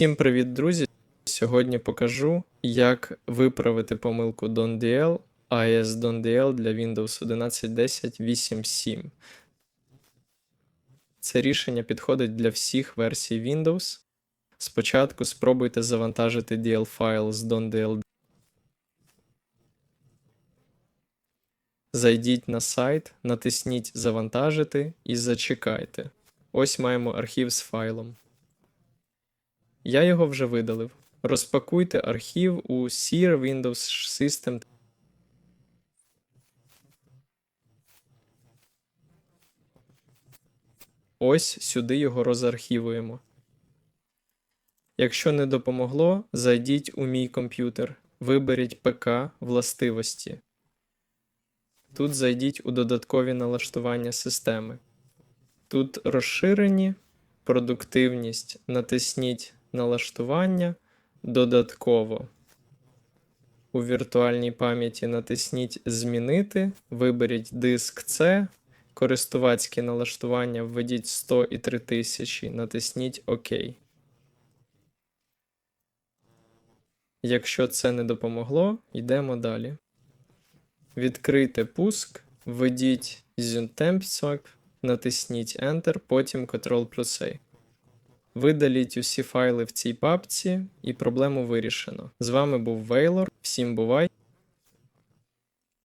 Всім привіт, друзі! Сьогодні покажу, як виправити помилку DonDL AES DonDL для Windows 11.10 8.7. Це рішення підходить для всіх версій Windows. Спочатку спробуйте завантажити DL файл з DonDL. Зайдіть на сайт, натисніть Завантажити і зачекайте. Ось маємо архів з файлом. Я його вже видалив. Розпакуйте архів у Sear Windows System. Ось сюди його розархівуємо. Якщо не допомогло, зайдіть у мій комп'ютер, виберіть ПК властивості. Тут зайдіть у додаткові налаштування системи. Тут розширені, продуктивність, натисніть налаштування додатково. У віртуальній пам'яті натисніть Змінити, виберіть диск C, користувацькі налаштування введіть 100 і 3000, натисніть ОК. Якщо це не допомогло, йдемо далі. Відкрийте пуск, введіть ZunTempSwap, натисніть Enter, потім Ctrl плюс A. Видаліть усі файли в цій папці, і проблему вирішено. З вами був Вейлор. Всім бувай!